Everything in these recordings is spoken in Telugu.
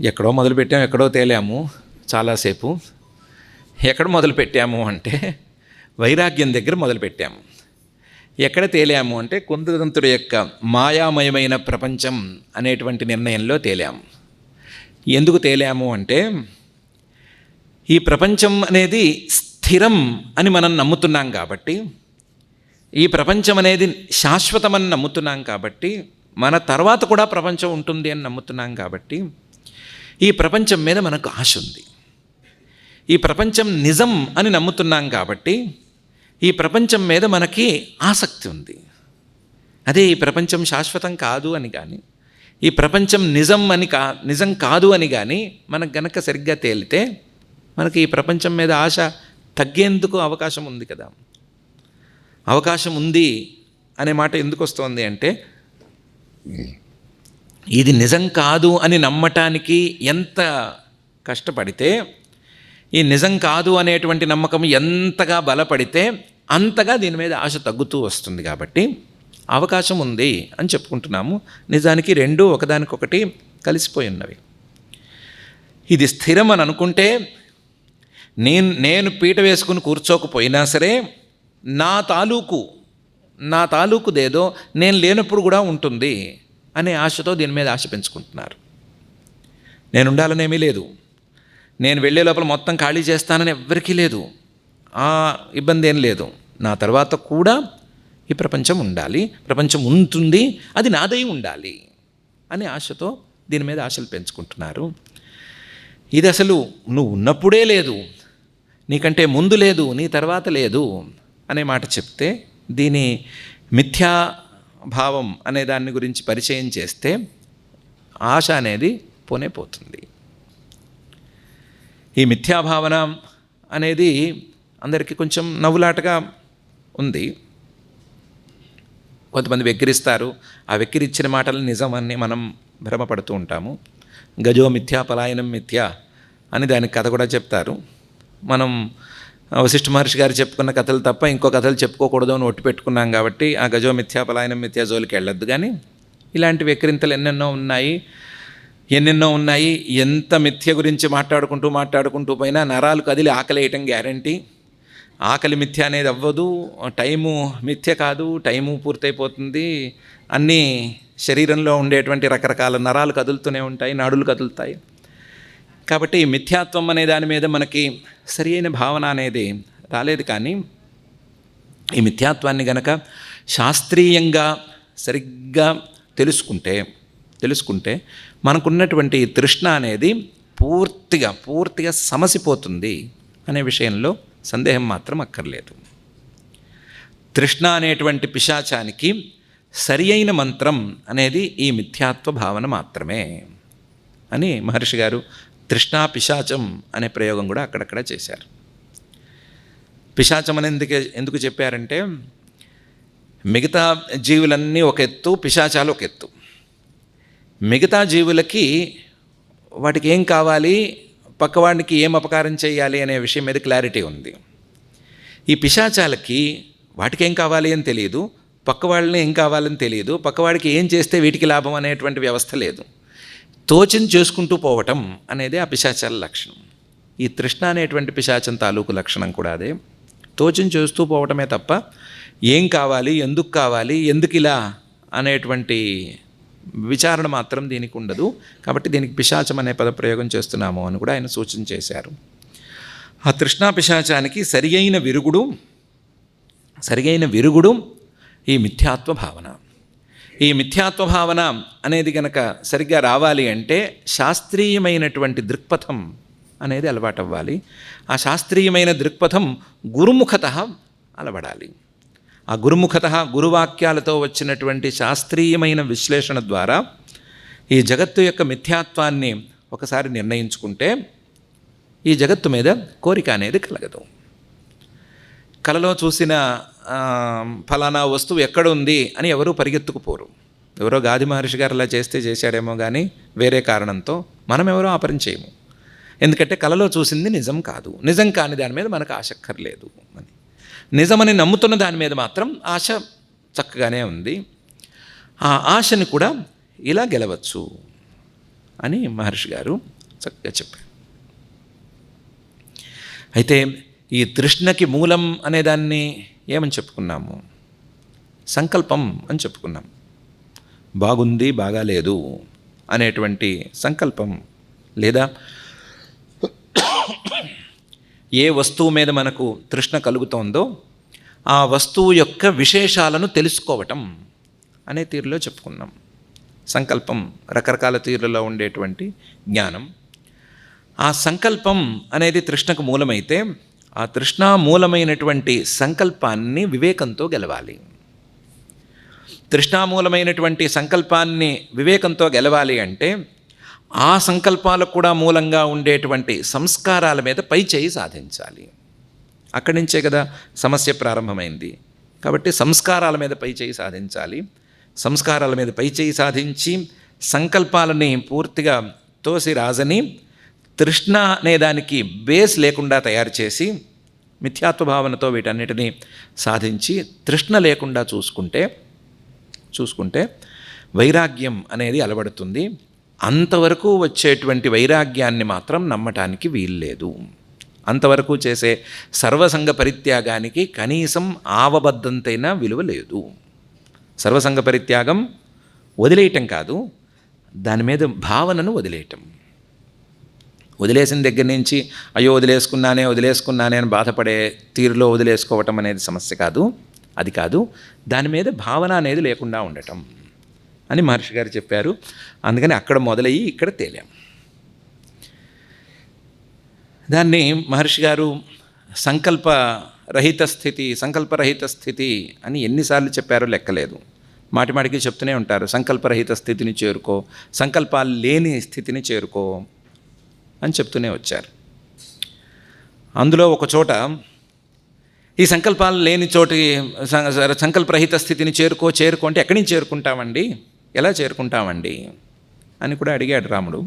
ఎక్కడో మొదలు పెట్టాము ఎక్కడో తేలాము చాలాసేపు. ఎక్కడ మొదలు పెట్టాము అంటే వైరాగ్యం దగ్గర మొదలు పెట్టాము ఎక్కడ తేలాము అంటే కుందదంతుడి యొక్క మాయామయమైన ప్రపంచం అనేటువంటి నిర్ణయంలో తేలాము. ఎందుకు తేలాము అంటే ఈ ప్రపంచం అనేది స్థిరం అని మనం నమ్ముతున్నాం కాబట్టి ఈ ప్రపంచం అనేది శాశ్వతమని నమ్ముతున్నాం కాబట్టి మన తర్వాత కూడా ప్రపంచం ఉంటుంది అని నమ్ముతున్నాం కాబట్టి ఈ ప్రపంచం మీద మనకు ఆశ ఉంది. ఈ ప్రపంచం నిజం అని నమ్ముతున్నాం కాబట్టి ఈ ప్రపంచం మీద మనకి ఆసక్తి ఉంది. అదే ఈ ప్రపంచం శాశ్వతం కాదు అని కానీ ఈ ప్రపంచం నిజం అని కా నిజం కాదు అని కానీ మనకు గనక సరిగ్గా తేలితే మనకి ఈ ప్రపంచం మీద ఆశ తగ్గేందుకు అవకాశం ఉంది కదా. అవకాశం ఉంది అనే మాట ఎందుకు వస్తుంది అంటే ఇది నిజం కాదు అని నమ్మటానికి ఎంత కష్టపడితే ఈ నిజం కాదు అనేటువంటి నమ్మకం ఎంతగా బలపడితే అంతగా దీని మీద ఆశ తగ్గుతూ వస్తుంది కాబట్టి అవకాశం ఉంది అని చెప్పుకుంటున్నాము. నిజానికి రెండు ఒకదానికొకటి కలిసిపోయి ఉన్నవి. ఇది స్థిరం అని అనుకుంటే నేను నేను పీట వేసుకుని కూర్చోకపోయినా సరే నా తాలూకు నా తాలూకుదేదో నేను లేనప్పుడు కూడా ఉంటుంది. అనే ఆశతో దీని మీద ఆశ పెంచుకుంటున్నారు. నేను ఉండాలనేమీ లేదు. నేను వెళ్ళే లోపల మొత్తం ఖాళీ చేస్తానని ఎవ్వరికీ లేదు. ఆ ఇబ్బంది ఏం లేదు. నా తర్వాత కూడా ఈ ప్రపంచం ఉండాలి. ప్రపంచం ఉంటుంది. అది నాదై ఉండాలి అనే ఆశతో దీని మీద ఆశలు పెంచుకుంటున్నారు. ఇది అసలు నువ్వు ఉన్నప్పుడే లేదు. నీకంటే ముందు లేదు. నీ తర్వాత లేదు అనే మాట చెప్తే దీని మిథ్యా భావం అనే దాని గురించి పరిచయం చేస్తే ఆశ అనేది పోనే పోతుంది ఈ మిథ్యాభావన అనేది అందరికీ కొంచెం నవ్వులాటగా ఉంది. కొంతమంది వెక్కిరిస్తారు. ఆ వెక్కిరిచ్చిన మాటలు నిజమని మనం భ్రమపడుతూ ఉంటాము. గజో మిథ్యా పలాయనం మిథ్యా అని దానికి కథ కూడా చెప్తారు. మనం వశిష్ఠ మహర్షి గారు చెప్పుకున్న కథలు తప్ప ఇంకో కథలు చెప్పుకోకూడదు అని ఒట్టు పెట్టుకున్నాం కాబట్టి ఆ గజో మిథ్యా పలాయనం మిథ్యా జోలికి వెళ్ళొద్దు కానీ ఇలాంటి వెక్కిరింతలు ఎన్నెన్నో ఉన్నాయి. ఎన్నెన్నో ఉన్నాయి. ఎంత మిథ్య గురించి మాట్లాడుకుంటూ మాట్లాడుకుంటూ పోయినా నరాలు కదిలి ఆకలి వేయటం గ్యారంటీ. ఆకలి మిథ్య అనేది అవ్వదు. టైము మిథ్య కాదు. టైము పూర్తయిపోతుంది. అన్నీ శరీరంలో ఉండేటువంటి రకరకాల నరాలు కదులుతూనే ఉంటాయి. నాడులు కదులుతాయి. కాబట్టి మిథ్యాత్వం అనే దాని మీద మనకి సరి అయిన భావన అనేది రాలేదు కానీ ఈ మిథ్యాత్వాన్ని గనక శాస్త్రీయంగా సరిగ్గా తెలుసుకుంటే తెలుసుకుంటే మనకున్నటువంటి తృష్ణ అనేది పూర్తిగా పూర్తిగా సమసిపోతుంది అనే విషయంలో సందేహం మాత్రం అక్కర్లేదు. తృష్ణ అనేటువంటి పిశాచానికి సరి అయిన మంత్రం అనేది ఈ మిథ్యాత్వ భావన మాత్రమే అని మహర్షి గారు తృష్ణా పిశాచం అనే ప్రయోగం కూడా అక్కడక్కడ చేశారు. పిశాచం అని ఎందుకే ఎందుకు చెప్పారంటే మిగతా జీవులన్నీ ఒక ఎత్తు పిశాచాలు ఒక ఎత్తు. మిగతా జీవులకి వాటికి ఏం కావాలి? పక్కవాడికి ఏం అపకారం చేయాలి అనే విషయం మీద క్లారిటీ ఉంది. ఈ పిశాచాలకి వాటికి ఏం కావాలి అని తెలియదు పక్కవాళ్ళని ఏం కావాలని తెలియదు పక్కవాడికి ఏం చేస్తే వీటికి లాభం అనేటువంటి వ్యవస్థ లేదు. తోచం చేసుకుంటూ పోవటం అనేది ఆ పిశాచాల లక్షణం. ఈ తృష్ణ అనేటువంటి పిశాచం తాలూకు లక్షణం కూడా అదే. తోచం చేస్తూ పోవటమే తప్ప ఏం కావాలి ఎందుకు కావాలి ఎందుకు ఇలా అనేటువంటి విచారణ మాత్రం దీనికి ఉండదు. కాబట్టి దీనికి పిశాచం అనే పదప్రయోగం చేస్తున్నాము అని కూడా ఆయన సూచన చేశారు. ఆ తృష్ణా పిశాచానికి సరి అయిన విరుగుడు సరియైన విరుగుడు ఈ మిథ్యాత్వ భావన. ఈ మిథ్యాత్వ భావన అనేది కనుక సరిగ్గా రావాలి అంటే శాస్త్రీయమైనటువంటి దృక్పథం అనేది అలవాటు అవ్వాలి ఆ శాస్త్రీయమైన దృక్పథం గురుముఖత అలవడాలి. ఆ గురుముఖత గురువాక్యాలతో వచ్చినటువంటి శాస్త్రీయమైన విశ్లేషణ ద్వారా ఈ జగత్తు యొక్క మిథ్యాత్వాన్ని ఒకసారి నిర్ణయించుకుంటే ఈ జగత్తు మీద కోరిక అనేది కలగదు. కలలో చూసిన ఫలానా వస్తువు ఎక్కడ ఉంది అని ఎవరూ పరిగెత్తుకుపోరు. ఎవరో గాది మహర్షి గారు అలా చేస్తే చేశాడేమో కానీ వేరే కారణంతో మనం ఎవరో ఆ పని చేయము. ఎందుకంటే కలలో చూసింది నిజం కాదు. నిజం కాని దాని మీద మనకు ఆశక్కర్లేదు అని. నిజమని నమ్ముతున్న దాని మీద మాత్రం ఆశ చక్కగానే ఉంది. ఆ ఆశని కూడా ఇలా గెలవచ్చు అని మహర్షి గారు చక్కగా చెప్పారు. అయితే ఈ తృష్ణకి మూలం అనేదాన్ని ఏమని చెప్పుకున్నాము? సంకల్పం అని చెప్పుకున్నాం. బాగుంది బాగాలేదు అనేటువంటి సంకల్పం లేదా? ఏ వస్తువు మీద మనకు తృష్ణ కలుగుతోందో ఆ వస్తువు యొక్క విశేషాలను తెలుసుకోవటం అనే తీరులో చెప్పుకున్నాం. సంకల్పం రకరకాల తీరులలో ఉండేటువంటి జ్ఞానం. ఆ సంకల్పం అనేది తృష్ణకు మూలమైతే ఆ తృష్ణామూలమైనటువంటి సంకల్పాన్ని వివేకంతో గెలవాలి. తృష్ణామూలమైనటువంటి సంకల్పాన్ని వివేకంతో గెలవాలి అంటే ఆ సంకల్పాలకు కూడా మూలంగా ఉండేటువంటి సంస్కారాల మీద పై చేయి సాధించాలి. అక్కడి నుంచే కదా సమస్య ప్రారంభమైంది. కాబట్టి సంస్కారాల మీద పై చేయి సాధించాలి. సంస్కారాల మీద పై చేయి సాధించి సంకల్పాలని పూర్తిగా తోసి రాజని తృష్ణ అనే దానికి బేస్ లేకుండా తయారు చేసి మిథ్యాత్వ భావనతో వీటన్నిటినీ సాధించి తృష్ణ లేకుండా చూసుకుంటే చూసుకుంటే వైరాగ్యం అనేది అలవడుతుంది. అంతవరకు వచ్చేటువంటి వైరాగ్యాన్ని మాత్రం నమ్మటానికి వీల్లేదు. అంతవరకు చేసే సర్వసంగ పరిత్యాగానికి కనీసం ఆవబద్ధంతైనా విలువ లేదు. సర్వసంగ పరిత్యాగం వదిలేయటం కాదు దాని మీద భావనను వదిలేయటం. వదిలేసిన దగ్గర నుంచి అయ్యో వదిలేసుకున్నానే వదిలేసుకున్నానే అని బాధపడే తీరులో వదిలేసుకోవటం అనేది సమస్య కాదు అది కాదు. దాని మీద భావన అనేది లేకుండా ఉండటం అని మహర్షి గారు చెప్పారు. అందుకని అక్కడ మొదలయ్యి ఇక్కడ తేలాం. దాన్ని మహర్షి గారు సంకల్ప రహిత స్థితి సంకల్పరహిత స్థితి అని ఎన్నిసార్లు చెప్పారో లెక్కలేదు. మాటిమాటికి చెప్తూనే ఉంటారు సంకల్పరహిత స్థితిని చేరుకో సంకల్పాలు లేని స్థితిని చేరుకో అని చెప్తూనే వచ్చారు. అందులో ఒక చోట ఈ సంకల్పాలు లేని చోటి సం- సంకల్పరహిత స్థితిని చేరుకో చేరుకో అంటే ఎక్కడి నుంచి చేరుకుంటామండి? ఎలా చేరుకుంటామండి? అని కూడా అడిగాడు రాముడు.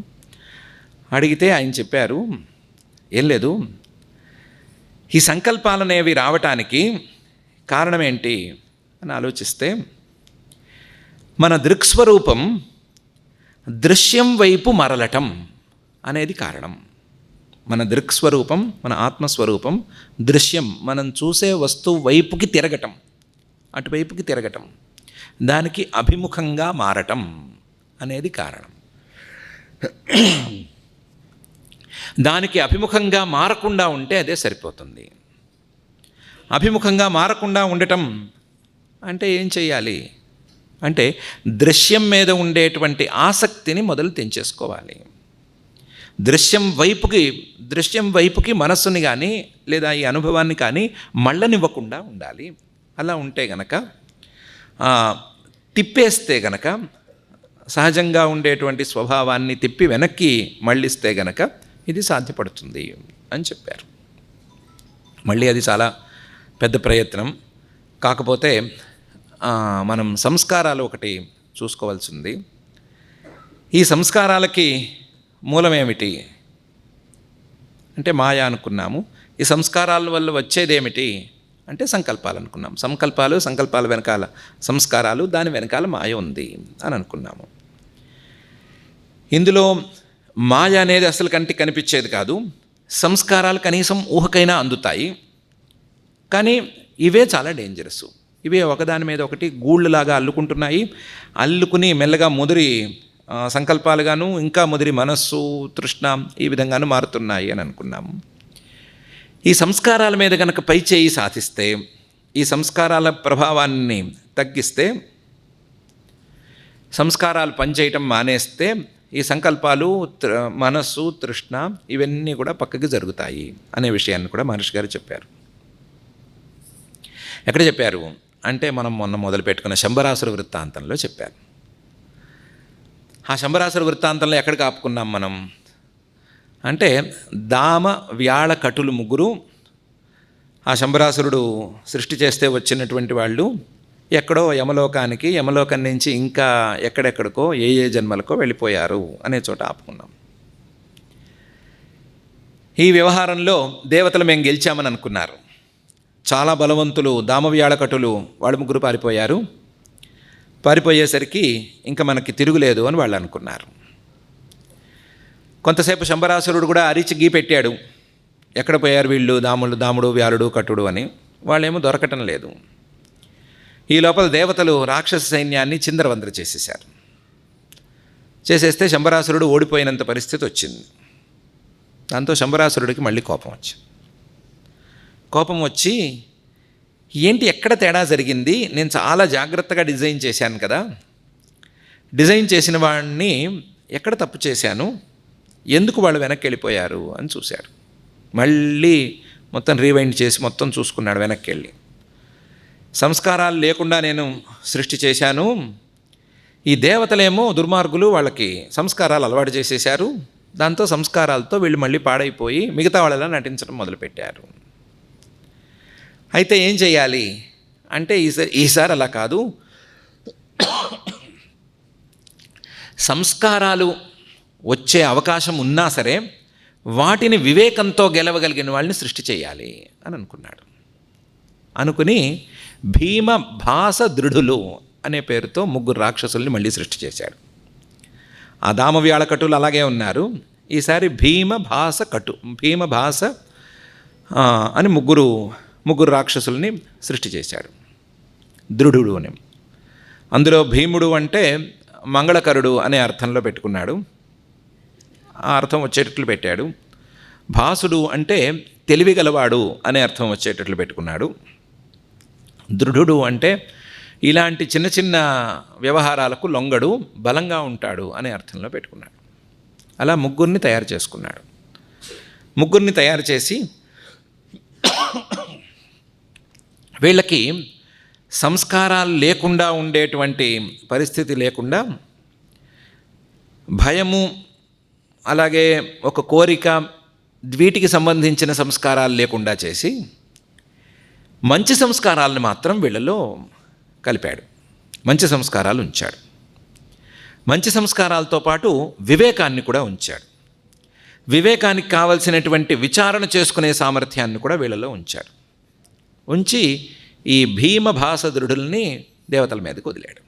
అడిగితే ఆయన చెప్పారు ఏం లేదు. ఈ సంకల్పాలు అనేవి రావటానికి కారణం ఏంటి అని ఆలోచిస్తే మన దృక్స్వరూపం దృశ్యం వైపు మరలటం. అనేది కారణం. మన దృక్స్వరూపం మన ఆత్మస్వరూపం దృశ్యం మనం చూసే వస్తువు వైపుకి తిరగటం అటువైపుకి తిరగటం దానికి అభిముఖంగా మారటం అనేది కారణం. దానికి అభిముఖంగా మారకుండా ఉంటే అదే సరిపోతుంది. అభిముఖంగా మారకుండా ఉండటం అంటే ఏం చేయాలి అంటే దృశ్యం మీద ఉండేటువంటి ఆసక్తిని మొదలు తెంచేసుకోవాలి. దృశ్యం వైపుకి దృశ్యం వైపుకి మనస్సుని కానీ లేదా ఈ అనుభవాన్ని కానీ మళ్ళనివ్వకుండా ఉండాలి. అలా ఉంటే గనక తిప్పేస్తే గనక సహజంగా ఉండేటువంటి స్వభావాన్ని తిప్పి వెనక్కి మళ్ళిస్తే గనక ఇది సాధ్యపడుతుంది అని చెప్పారు. మళ్ళీ అది చాలా పెద్ద ప్రయత్నం. కాకపోతే మనం సంస్కారాలు ఒకటి చూసుకోవాల్సింది. ఈ సంస్కారాలకి మూలమేమిటి? అంటే మాయ అనుకున్నాము. ఈ సంస్కారాల వల్ల వచ్చేదేమిటి? అంటే సంకల్పాలు అనుకున్నాం సంకల్పాలు సంకల్పాల వెనకాల సంస్కారాలు దాని వెనకాల మాయ ఉంది అని అనుకున్నాము. ఇందులో మాయ అనేది అసలు కంటికి కనిపించేది కాదు. సంస్కారాలు కనీసం ఊహకైనా అందుతాయి. కానీ ఇవే చాలా డేంజరస్ ఇవే ఒకదాని మీద ఒకటి గూళ్ళలాగా అల్లుకుంటున్నాయి. అల్లుకుని మెల్లగా ముదిరి సంకల్పాలుగాను ఇంకా ముదిరి మనస్సు తృష్ణ ఈ విధంగాను మారుతున్నాయి అని అనుకున్నాము ఈ సంస్కారాల మీద కనుక పై చేయి సాధిస్తే ఈ సంస్కారాల ప్రభావాన్ని తగ్గిస్తే సంస్కారాలు పనిచేయటం మానేస్తే ఈ సంకల్పాలు తృ మనస్సు తృష్ణ ఇవన్నీ కూడా పక్కకి జరుగుతాయి అనే విషయాన్ని కూడా మహర్షి గారు చెప్పారు. ఎక్కడ చెప్పారు? అంటే మనం మొన్న మొదలు పెట్టుకున్న శంబరాసుర వృత్తాంతంలో చెప్పారు. ఆ శంబరాసుర వృత్తాంతంలో ఎక్కడికి ఆపుకున్నాం మనం? అంటే దామ వ్యాళ కటులు ముగ్గురు ఆ శంబరాసురుడు సృష్టి చేస్తే వచ్చినటువంటి వాళ్ళు ఎక్కడో యమలోకానికి యమలోకం నుంచి ఇంకా ఎక్కడెక్కడికో ఏ ఏ జన్మలకో వెళ్ళిపోయారు అనే చోట ఆపుకున్నాం. ఈ వ్యవహారంలో దేవతలు మేము గెలిచామని అనుకున్నారు. చాలా బలవంతులు దామవ్యాళకటులు వాళ్ళు ముగ్గురు పారిపోయారు. పారిపోయేసరికి ఇంకా మనకి తిరుగులేదు అని వాళ్ళు అనుకున్నారు. కొంతసేపు శంబరాసురుడు కూడా అరిచి గీ పెట్టాడు. ఎక్కడ పోయారు వీళ్ళు? దాముడు దాముడు వ్యాలుడు కట్టుడు అని. వాళ్ళేమో దొరకటం లేదు. ఈ లోపల దేవతలు రాక్షస సైన్యాన్ని చిందరవందర చేసేశారు. చేసేస్తే శంబరాసురుడు ఓడిపోయినంత పరిస్థితి వచ్చింది. దాంతో శంబరాసురుడికి మళ్ళీ కోపం వచ్చింది. కోపం వచ్చి ఏంటి ఎక్కడ తేడా జరిగింది? నేను చాలా జాగ్రత్తగా డిజైన్ చేశాను కదా. డిజైన్ చేసిన వాడిని ఎక్కడ తప్పు చేశాను? ఎందుకు వాళ్ళు వెనక్కి వెళ్ళిపోయారు అని చూశారు. మళ్ళీ మొత్తం రీవైండ్ చేసి మొత్తం చూసుకున్నాడు వెనక్కి వెళ్ళి. సంస్కారాలు లేకుండా నేను సృష్టి చేశాను. ఈ దేవతలేమో దుర్మార్గులు వాళ్ళకి సంస్కారాలు అలవాటు చేసేశారు. దాంతో సంస్కారాలతో వీళ్ళు మళ్ళీ పాడైపోయి మిగతా వాళ్ళలా నటించడం మొదలుపెట్టారు. అయితే ఏం చేయాలి? అంటే ఈసారి ఈసారి అలా కాదు. సంస్కారాలు వచ్చే అవకాశం ఉన్నా సరే వాటిని వివేకంతో గెలవగలిగిన వాళ్ళని సృష్టి చేయాలి అని అనుకున్నాడు. అనుకుని భీమ భాస దృఢులు అనే పేరుతో ముగ్గురు రాక్షసుల్ని మళ్ళీ సృష్టి చేశాడు. ఆ దామవ్యాళ కటులు అలాగే ఉన్నారు. ఈసారి భీమ భాస కటు భీమ భాస అని ముగ్గురు ముగ్గురు రాక్షసుల్ని సృష్టి చేశాడు దృఢుడు అని. అందులో భీముడు అంటే మంగళకరుడు అనే అర్థంలో పెట్టుకున్నాడు. ఆ అర్థం వచ్చేటట్లు పెట్టాడు. భాసుడు అంటే తెలివిగలవాడు అనే అర్థం వచ్చేటట్లు పెట్టుకున్నాడు. దృఢుడు అంటే ఇలాంటి చిన్న చిన్న వ్యవహారాలకు లొంగడు బలంగా ఉంటాడు అనే అర్థంలో పెట్టుకున్నాడు. అలా ముగ్గురిని తయారు చేసుకున్నాడు. ముగ్గురిని తయారు చేసి వీళ్ళకి సంస్కారాలు లేకుండా ఉండేటువంటి పరిస్థితి లేకుండా భయము అలాగే ఒక కోరిక వీటికి సంబంధించిన సంస్కారాలు లేకుండా చేసి మంచి సంస్కారాలను మాత్రం వీళ్ళలో కలిపాడు. మంచి సంస్కారాలు ఉంచాడు. మంచి సంస్కారాలతో పాటు వివేకాన్ని కూడా ఉంచాడు. వివేకానికి కావలసినటువంటి విచారణ చేసుకునే సామర్థ్యాన్ని కూడా వీళ్ళలో ఉంచాడు. ఉంచి ఈ భీమ భాసదృఢుల్ని దేవతల మీదకి వదిలాడు.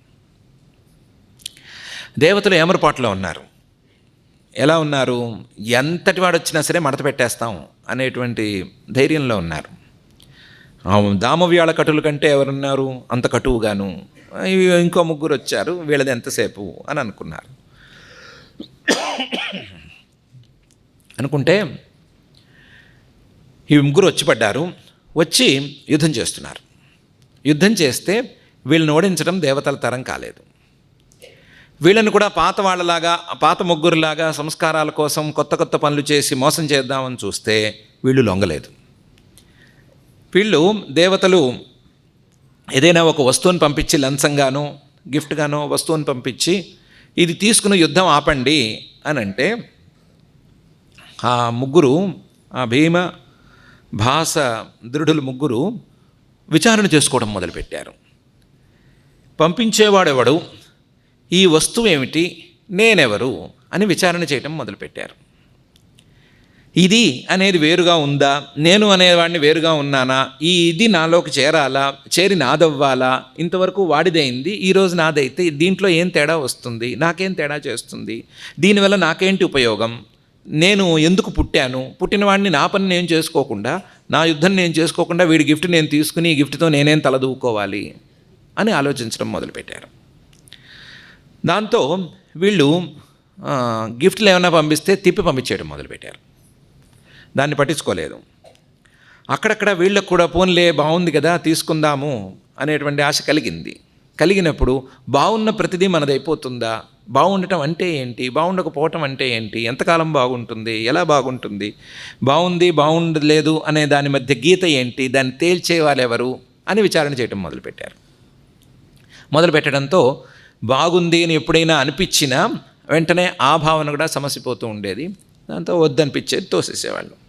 దేవతలు ఏమరపాట్లో ఉన్నారు? ఎలా ఉన్నారు? ఎంతటి వాడు వచ్చినా సరే మడత పెట్టేస్తాం అనేటువంటి ధైర్యంలో ఉన్నారు. దామవ్యాళ కటుల కంటే ఎవరున్నారు? అంత కటువుగాను. ఇంకో ముగ్గురు వచ్చారు వీళ్ళది ఎంతసేపు అని అనుకున్నారు. అనుకుంటే ఈ ముగ్గురు వచ్చి పడ్డారు. వచ్చి యుద్ధం చేస్తున్నారు. యుద్ధం చేస్తే వీళ్ళని ఓడించడం దేవతల తరం కాలేదు. వీళ్ళని కూడా పాత వాళ్ళలాగా పాత ముగ్గురులాగా సంస్కారాల కోసం కొత్త కొత్త పనులు చేసి మోసం చేద్దామని చూస్తే వీళ్ళు లొంగలేదు. వీళ్ళు దేవతలు ఏదైనా ఒక వస్తువుని పంపించి లంచంగానో గిఫ్ట్గానో వస్తువుని పంపించి ఇది తీసుకుని యుద్ధం ఆపండి అని అంటే ఆ ముగ్గురు ఆ భీమ భాస దృఢులు ముగ్గురు విచారణ చేసుకోవడం మొదలుపెట్టారు. పంపించేవాడెవడు? ఈ వస్తువు ఏమిటి? నేనెవరు? అని విచారణ చేయటం మొదలుపెట్టారు. ఇది అనేది వేరుగా ఉందా? నేను అనేవాడిని వేరుగా ఉన్నానా? ఈ ఇది నాలోకి చేరాలా? చేరి నాదవ్వాలా? ఇంతవరకు వాడిదైంది. ఈరోజు నాదైతే దీంట్లో ఏం తేడా వస్తుంది? నాకేం తేడా చేస్తుంది? దీనివల్ల నాకేంటి ఉపయోగం? నేను ఎందుకు పుట్టాను? పుట్టినవాడిని నా పని నేను చేసుకోకుండా నా యుద్ధం నేను చేసుకోకుండా వీడి గిఫ్ట్ నేను తీసుకుని ఈ గిఫ్ట్తో నేనేం తలదూకోవాలి? అని ఆలోచించడం మొదలుపెట్టారు. దాంతో వీళ్ళు గిఫ్ట్లు ఏమైనా పంపిస్తే తిప్పి పంపించేయడం మొదలుపెట్టారు. దాన్ని పట్టించుకోలేదు. అక్కడక్కడ వీళ్ళకు కూడా పోన్లే బాగుంది కదా తీసుకుందాము అనేటువంటి ఆశ కలిగింది. కలిగినప్పుడు బాగున్న ప్రతిదీ మనదైపోతుందా? బాగుండటం అంటే ఏంటి? బాగుండకపోవటం అంటే ఏంటి? ఎంతకాలం బాగుంటుంది? ఎలా బాగుంటుంది? బాగుంది బాగుండలేదు అనే దాని మధ్య గీత ఏంటి? దాన్ని తేల్చే వాళ్ళు ఎవరు అని విచారణ చేయటం మొదలుపెట్టారు. మొదలుపెట్టడంతో బాగుంది అని ఎప్పుడైనా అనిపించినా వెంటనే ఆ భావన కూడా సమసిపోతూ ఉండేది. దాంతో వద్దనిపించేది తోసేసేవాళ్ళు.